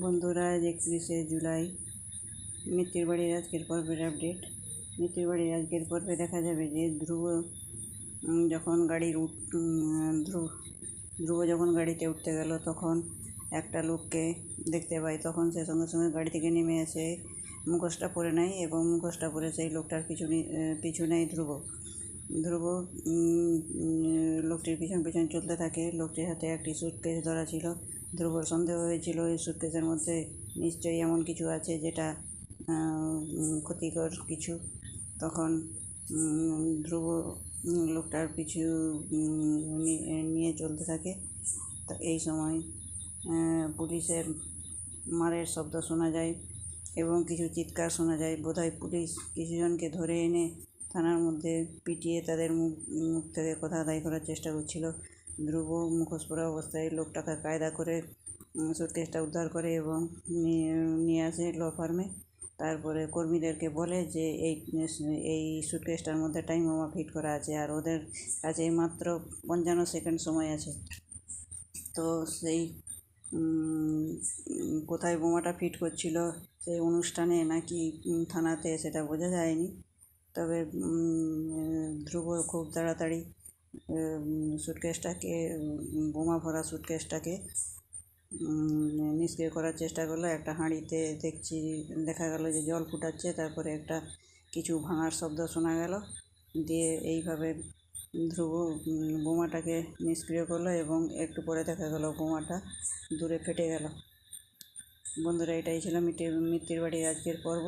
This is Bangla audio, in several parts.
বন্ধুরা, আজ একত্রিশে জুলাই। মিত্তির বাড়ির আজকের পর্বের আপডেট মিত্তির বাড়ির আজকের পর্বে দেখা যাবে যে ধ্রুব যখন গাড়ির উঠ ধ্রুব ধ্রুব যখন গাড়িতে উঠতে গেল, তখন একটা লোককে দেখতে পাই তখন সে সঙ্গে সঙ্গে গাড়ি থেকে নেমে এসে মুখোশটা পরে নেয় এবং মুখোশটা পরে সেই লোকটার পিছু পিছু নেয় ধ্রুব। ধ্রুব লোকটির পিছন পিছন চলতে থাকে। লোকটির হাতে একটি সুটকেস ধরা ছিল। ধ্রুবর সন্দেহ হয়েছিল এই সুটকেসের মধ্যে। নিশ্চয়ই এমন কিছু আছে যেটা ক্ষতিকর কিছু। তখন ধ্রুব লোকটার পিছু নিয়ে চলতে থাকে। তো এই সময় পুলিশের মারের শব্দ শোনা যায় এবং কিছু চিৎকার শোনা যায়। বোধহয় পুলিশ কিছুজনকে ধরে এনে থানার মধ্যে পিটিয়ে তাদের মুখ মুখ থেকে কথা আদায় করার চেষ্টা করছিল। ধ্রুব মুখোশ পরা অবস্থায় লোকটাকে কায়দা করে সুটকেসটা উদ্ধার করে এবং নিয়ে আসে ল ফার্মে। তারপরে কর্মীদেরকে বলে যে, এই এই সুটকেসটার মধ্যে টাইম বোমা ফিট করা আছে আর ওদের কাছে মাত্র পঞ্চান্ন সেকেন্ড সময় আছে। তো সেই কোথায় বোমাটা ফিট করছিল, সেই অনুষ্ঠানে নাকি থানাতে সেটা বোঝা যায়নি। তবে ধ্রুব খুব তাড়াতাড়ি সুটকেসটাকে বোমা ভরা সুটকেসটাকে নিষ্ক্রিয় করার চেষ্টা করল। একটা হাঁড়িতে দেখছি, দেখা গেল যে জল ফুটাচ্ছে, তারপরে একটা কিছু ভাঙার শব্দ শোনা গেল। দিয়ে এইভাবে ধ্রুব বোমাটাকে নিষ্ক্রিয় করল এবং একটু পরে দেখা গেল বোমাটা দূরে ফেটে গেল। বন্ধুরা, এটাই ছিল মিত্তির মিত্তির বাড়ির আজকের পর্ব।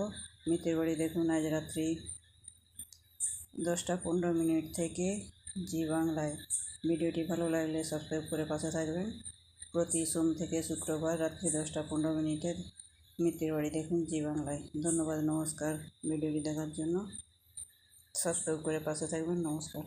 মিত্তির বাড়ি দেখুন আজ রাত্রি দশটা পনেরো মিনিট থেকে। জি বাংলায়। ভিডিওটি ভালো লাগলে সাবস্ক্রাইব করে পাশে থাকবেন প্রতি সোম থেকে শুক্রবার রাত্রি দশটা পনেরো মিনিটের মিত্রের বাড়ি দেখুন জি বাংলায়। ধন্যবাদ, নমস্কার। ভিডিওটি দেখার জন্য সাবস্ক্রাইব করে পাশে থাকবেন, নমস্কার।